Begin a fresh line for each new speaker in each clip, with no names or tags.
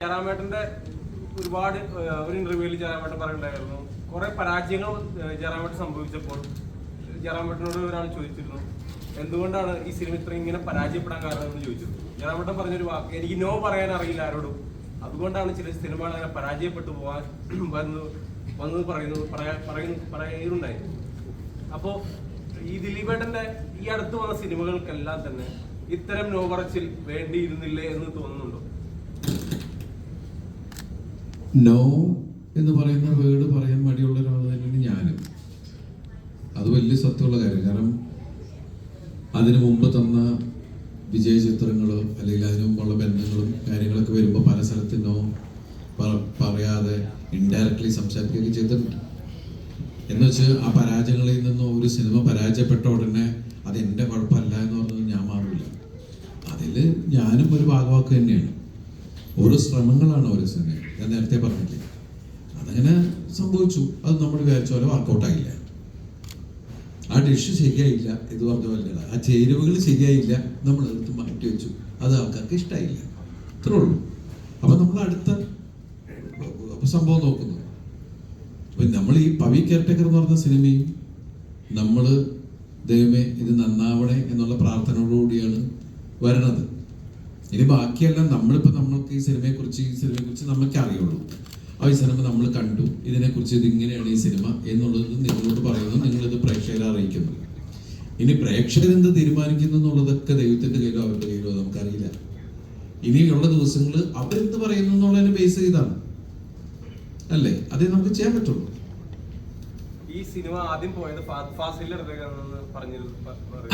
ജയറാമേട്ടന്റെ ഒരുപാട് ഒരു ഇന്റർവ്യൂവിൽ ജയറാമേട്ടൻ പറയുന്നുണ്ടായിരുന്നു. കുറെ പരാജയങ്ങൾ ജയറാമേട്ടൻ സംഭവിച്ചപ്പോൾ ജയറാമേട്ടനോട് ഒരാൾ ചോദിച്ചിരുന്നു എന്തുകൊണ്ടാണ് ഈ സിനിമ ഇത്ര ഇങ്ങനെ പരാജയപ്പെടാൻ കാരണം? എന്ന് ചോദിച്ചു. ജയറാമേട്ടൻ പറഞ്ഞൊരു വാക്ക് എനിക്ക് നോ പറയാൻ അറിയില്ല ആരോടും. അതുകൊണ്ടാണ് ചില സിനിമകൾ അങ്ങനെ പരാജയപ്പെട്ടു പോകാൻ വന്നു വന്നത് പറയുന്നു പറയാ- പറയുന്നു പറയുന്നുണ്ടായി അപ്പോ ഈ ദിലീപേട്ടന്റെ ഈ അടുത്ത് വന്ന സിനിമകൾക്കെല്ലാം തന്നെ ഇത്തരം നോ പറച്ചിൽ വേണ്ടിയിരുന്നില്ലേ എന്ന് തോന്നുന്നുണ്ടോ?
നോ എന്ന് പറയുന്ന വേർഡ് പറയാൻ മടിയുള്ള ഒരാൾ തന്നെയാണ് ഞാനും. അത് വലിയ സത്യമുള്ള കാര്യം. കാരണം അതിനു മുമ്പ് തന്ന വിജയ ചിത്രങ്ങളും അല്ലെങ്കിൽ അതിനു മുമ്പുള്ള ബന്ധങ്ങളും കാര്യങ്ങളൊക്കെ വരുമ്പോൾ പല സ്ഥലത്ത് നോ പറയാതെ ഇൻഡയറക്ട്ലി സംസാരിക്കുകയൊക്കെ ചെയ്തിട്ടുണ്ട്. എന്ന് വെച്ച് ആ പരാജയങ്ങളിൽ നിന്നും ഒരു സിനിമ പരാജയപ്പെട്ട ഉടനെ അത് എന്റെ കുഴപ്പമല്ല എന്ന് പറഞ്ഞത് ഞാൻ മാറില്ല അതിൽ ഞാനും ഒരു ഭാഗവാക്ക് തന്നെയാണ്. ഓരോ ശ്രമങ്ങളാണ് ഓരോ സിനിമ ഞാൻ നേരത്തെ പറഞ്ഞില്ലേ? അതങ്ങനെ സംഭവിച്ചു. അത് നമ്മൾ വിചാരിച്ച പോലെ വർക്കൗട്ട് ആയില്ല. ആ ഡിഷ് ശരിയായില്ല ഇത് പറഞ്ഞ പോലെ ആ ചേരുവകൾ ശരിയായില്ല നമ്മൾ എടുത്ത് മാറ്റി വെച്ചു. അത് ആൾക്കാർക്ക് ഇഷ്ടമായില്ല ഇത്രേ ഉള്ളൂ. അപ്പൊ നമ്മൾ അടുത്ത സംഭവം നോക്കുന്നു. അപ്പൊ നമ്മൾ ഈ പവി കെയർടേക്കർ എന്ന് പറഞ്ഞ സിനിമയും നമ്മൾ ദൈവമേ ഇത് നന്നാവണേ എന്നുള്ള പ്രാർത്ഥനയോടുകൂടിയാണ് വരണത്. ഇനി ബാക്കിയെല്ലാം നമ്മളിപ്പോൾ നമ്മൾക്ക് ഈ സിനിമയെ കുറിച്ച് ഈ സിനിമയെ കുറിച്ച് നമുക്ക് അറിയുള്ളൂ ആ ഈ സിനിമ നമ്മൾ കണ്ടു. ഇതിനെക്കുറിച്ച് ഇതിങ്ങനെയാണ് ഈ സിനിമ എന്നുള്ളത് നിങ്ങളോട് പറയുന്നു. നിങ്ങളിത് പ്രേക്ഷകരെ അറിയിക്കുന്നു. ഇനി പ്രേക്ഷകരെന്ത് തീരുമാനിക്കുന്നു എന്നുള്ളതൊക്കെ ദൈവത്തിന്റെ കയ്യിലോ അവരുടെ കയ്യിലോ നമുക്കറിയില്ല. ഇനിയുള്ള ദിവസങ്ങൾ അവരെന്ത് പറയുന്നു എന്നുള്ളതിനെ ബേസ് ചെയ്താണ്. അല്ലേ? അതേ നമുക്ക് ചെയ്യാൻ പറ്റുള്ളൂ.
ഈ സിനിമ ആദ്യം പോയത്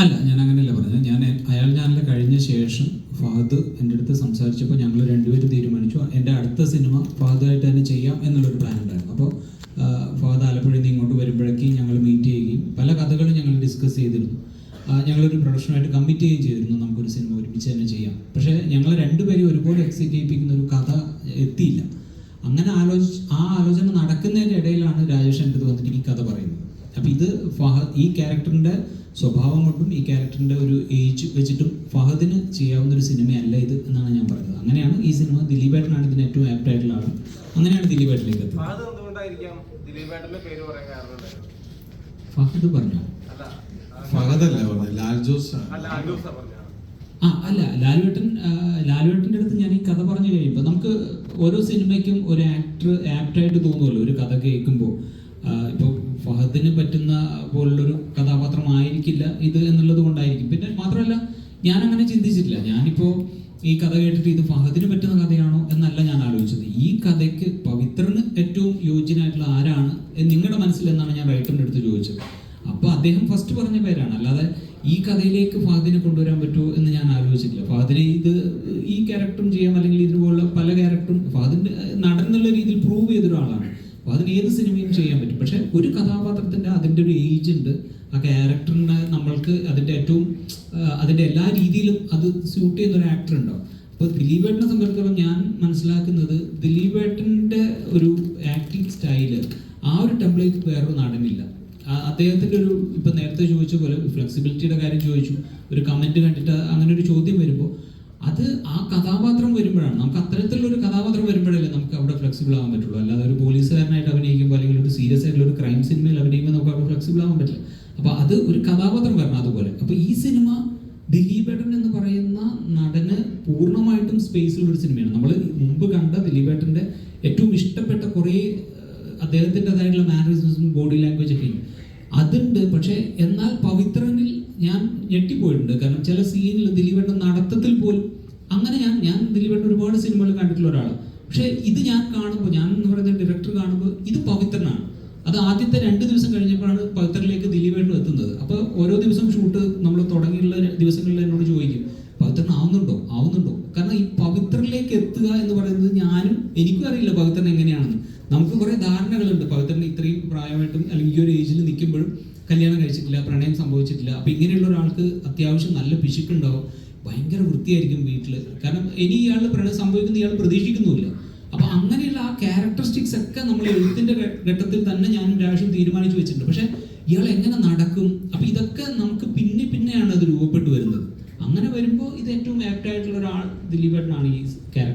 അല്ല ഞാൻ അങ്ങനെയല്ല പറഞ്ഞത്. ഞാൻ അയാൾ ചാനൽ കഴിഞ്ഞ ശേഷം ഫഹദ് എന്റെ അടുത്ത് സംസാരിച്ചപ്പോൾ ഞങ്ങൾ രണ്ടുപേരും തീരുമാനിച്ചു. എന്റെ അടുത്ത സിനിമ ഫഹദായിട്ട് തന്നെ ചെയ്യാം എന്നുള്ളൊരു പ്ലാൻ ഉണ്ടായിരുന്നു. അപ്പോൾ ഫഹദ് ആലപ്പുഴയിൽ നിന്ന് ഇങ്ങോട്ട് വരുമ്പോഴേക്കും ഞങ്ങൾ മീറ്റ് ചെയ്യുകയും പല കഥകളും ഞങ്ങൾ ഡിസ്കസ് ചെയ്തിരുന്നു. ഞങ്ങളൊരു പ്രൊഡക്ഷനായിട്ട് കമ്മിറ്റ് ചെയ്യുകയും ചെയ്തിരുന്നു നമുക്കൊരു സിനിമ ഒരുമിച്ച് തന്നെ ചെയ്യാം പക്ഷേ ഞങ്ങൾ രണ്ടുപേരും ഒരുപോലെ എക്സൈറ്റ് ചെയ്യിപ്പിക്കുന്ന ഒരു കഥ എത്തിയില്ല അങ്ങനെ ആലോചി ആ ആലോചന നടക്കുന്നതിന്റെ ഇടയിലാണ് രാജേഷ് എന്റെ അടുത്ത് വന്നിട്ട് ഈ കഥ പറയുന്നത് അപ്പം ഇത് ഫഹദ് ഈ ക്യാരക്ടറിന്റെ സ്വഭാവം കൊണ്ടും ഈ ക്യാരക്ടറിന്റെ ഒരു ഏജ് വെച്ചിട്ടും ഫഹദിന് ചെയ്യാവുന്ന ഒരു സിനിമയല്ല ഇത് എന്നാണ് ഞാൻ പറഞ്ഞത് അങ്ങനെയാണ് ഈ സിനിമ ദിലീപേട്ടനാണ് ഇതിന് ഏറ്റവും ആപ്റ്റ് ആയിട്ടുള്ള ആൾ അങ്ങനെയാണ് ദിലീപേട്ടനിലേക്ക് എത്തുന്നത്.
ഫഹദ് കാരണം
ഫഹദ് പറഞ്ഞു?
അല്ല
ലാൽ ജോസ്
ആ അല്ല ലാലുവേട്ടൻ ലാലുവേട്ടന്റെ അടുത്ത് ഞാൻ ഈ കഥ പറഞ്ഞു കഴിയുമ്പോൾ നമുക്ക് ഓരോ സിനിമയ്ക്കും ഒരു ആക്ടർ ആപ്റ്റായിട്ട് തോന്നുമല്ലോ ഒരു കഥ കേൾക്കുമ്പോൾ ഇത് എന്നുള്ളത് കൊണ്ടായിരിക്കും. പിന്നെ മാത്രമല്ല ഞാൻ അങ്ങനെ ചിന്തിച്ചിട്ടില്ല. ഞാനിപ്പോ ഈ കഥ കേട്ടിട്ട് ഇത് ഫഹദിന് പറ്റുന്ന കഥയാണോ എന്നല്ല ഞാൻ ആലോചിച്ചത്. ഈ കഥയ്ക്ക് പവിത്രന് ഏറ്റവും യോജ്യനായിട്ടുള്ള ആരാണ് നിങ്ങളുടെ മനസ്സിൽ എന്നാണ് ഞാൻ റൈറ്ററിന്റെ അടുത്ത് ചോദിച്ചത്. അപ്പൊ അദ്ദേഹം ഫസ്റ്റ് പറഞ്ഞ പേരാണ്. അല്ലാതെ ഈ കഥയിലേക്ക് ഫാദിനെ കൊണ്ടുവരാൻ പറ്റുമോ എന്ന് ഞാൻ ആലോചിച്ചിട്ടില്ല. ഫാദിനെ ഇത് ഈ ക്യാരക്ടറും ചെയ്യാം അല്ലെങ്കിൽ ഇതുപോലുള്ള പല ക്യാരക്ടറും ഫാദിന്റെ നടൻ എന്നുള്ള രീതിയിൽ പ്രൂവ് ചെയ്തൊരാളാണ്. അപ്പോൾ ഫാദിന് ഏത് സിനിമയും ചെയ്യാൻ പറ്റും. പക്ഷെ ഒരു കഥാപാത്രത്തിന്റെ അതിന്റെ ഒരു ഏജ് ഉണ്ട് ആ ക്യാരക്ടറിനെ നമ്മൾക്ക് അതിന്റെ ഏറ്റവും അതിന്റെ എല്ലാ രീതിയിലും അത് സ്യൂട്ട് ചെയ്യുന്ന ഒരു ആക്ടർ ഉണ്ടാവും. അപ്പോൾ ദിലീപേട്ടനെ സംബന്ധിച്ചിടത്തോളം ഞാൻ മനസ്സിലാക്കുന്നത് ദിലീപേട്ടന്റെ ഒരു ആക്ടിങ് സ്റ്റൈൽ ആ ഒരു ടെംപ്ലേറ്റ് വേറൊരു നടനില്ല അദ്ദേഹത്തിന്റെ ഒരു ഇപ്പം നേരത്തെ ചോദിച്ച പോലെ ഫ്ലെക്സിബിലിറ്റിയുടെ കാര്യം ചോദിച്ചു ഒരു കമന്റ് കണ്ടിട്ട് അങ്ങനെ ഒരു ചോദ്യം വരുമ്പോൾ അത് ആ കഥാപാത്രം വരുമ്പോഴാണ്. നമുക്ക് അത്തരത്തിലുള്ള ഒരു കഥാപാത്രം വരുമ്പോഴല്ലേ നമുക്ക് അവിടെ ഫ്ലെക്സിബിൾ ആവാൻ പറ്റുള്ളൂ. അല്ലാതെ ഒരു പോലീസുകാരനായിട്ട് അഭിനയിക്കുമ്പോൾ അല്ലെങ്കിൽ ഒരു സീരിയസ് ആയിട്ടുള്ള ഒരു ക്രൈം സിനിമയിൽ അഭിനയിക്കുമ്പോൾ നമുക്ക് അവിടെ ഫ്ലെക്സിബിൾ ആവാൻ പറ്റില്ല. അപ്പൊ അത് ഒരു കഥാപാത്രം വരണം അതുപോലെ. അപ്പൊ ഈ സിനിമ ദിലീപേട്ടൻ എന്ന് പറയുന്ന നടന് പൂർണമായിട്ടും സ്പേസിലുള്ള ഒരു സിനിമയാണ്. നമ്മൾ മുമ്പ് കണ്ട ദിലീപേട്ടന്റെ ഏറ്റവും ഇഷ്ടപ്പെട്ട കുറേ അദ്ദേഹത്തിന്റെതായിട്ടുള്ള മാനറിസംസും ബോഡി ലാംഗ്വേജ് ഒക്കെ ഉണ്ട്. അതുണ്ട്. പക്ഷേ എന്നാൽ പവിത്രനിൽ ഞാൻ ഞെട്ടിപ്പോയിട്ടുണ്ട്. കാരണം ചില സീനിൽ ദിലീപേട്ടൻ നടത്തത്തിൽ പോലും അങ്ങനെ ഞാൻ ഞാൻ ദിലീപേട്ടൻ ഒരുപാട് സിനിമകൾ കണ്ടിട്ടുള്ള ഒരാളാണ്. പക്ഷേ ഇത് ഞാൻ കാണുമ്പോൾ ഞാൻ എന്ന് പറയുന്ന ഡയറക്ടർ കാണുമ്പോൾ ഇത് പവിത്രനാണ്. അത് ആദ്യത്തെ രണ്ട് ദിവസം കഴിഞ്ഞപ്പോഴാണ് പൗത്തറിലേക്ക് ദിലീപായിട്ട് എത്തുന്നത്. അപ്പോൾ ഓരോ ദിവസം ഷൂട്ട് നമ്മൾ തുടങ്ങിയുള്ള ദിവസങ്ങളിൽ എന്നോട് ചോദിക്കും പവിത്രൻ ആവുന്നുണ്ടോ? ആവുന്നുണ്ടോ? കാരണം ഈ പവിത്രനിലേക്ക് എത്തുക എന്ന് പറയുന്നത് ഞാനും എനിക്കും അറിയില്ല പവിത്രൻ എങ്ങനെയാണെന്ന്. നമുക്ക് കുറെ ധാരണകളുണ്ട്. പവിത്രൻ ഇത്രയും പ്രായമായിട്ടും അല്ലെങ്കിൽ ഈ ഒരു ഏജിൽ നിൽക്കുമ്പോഴും കല്യാണം കഴിച്ചിട്ടില്ല പ്രണയം സംഭവിച്ചിട്ടില്ല. അപ്പൊ ഇങ്ങനെയുള്ള ഒരാൾക്ക് അത്യാവശ്യം നല്ല പിശുക്കുണ്ടാവും. ഭയങ്കര വൃത്തിയായിരിക്കും വീട്ടിൽ കാരണം ഇനി ഇയാൾ പ്രണയം സംഭവിക്കുന്ന ഇയാൾ പ്രതീക്ഷിക്കുന്നുമില്ല. അങ്ങനെയുള്ള ആ ക്യാരക്ടറിസ്റ്റിക്സ് ഒക്കെ നമ്മൾ എഴുത്തിന്റെ ഘട്ടത്തിൽ തന്നെ ഞാൻ രാഷും തീരുമാനിച്ചു വെച്ചിട്ടുണ്ട്. പക്ഷെ ഇയാൾ എങ്ങനെ നടക്കും? അപ്പൊ ഇതൊക്കെ നമുക്ക് പിന്നെ പിന്നെയാണ് അത് രൂപപ്പെട്ടു വരുന്നത്. അങ്ങനെ വരുമ്പോൾ ഇത് ഏറ്റവും ആപ്റ്റ് ആയിട്ടുള്ള ഒരാൾ ദിലീപേട്ടനാണ് ഈ ക്യാരക്ടർ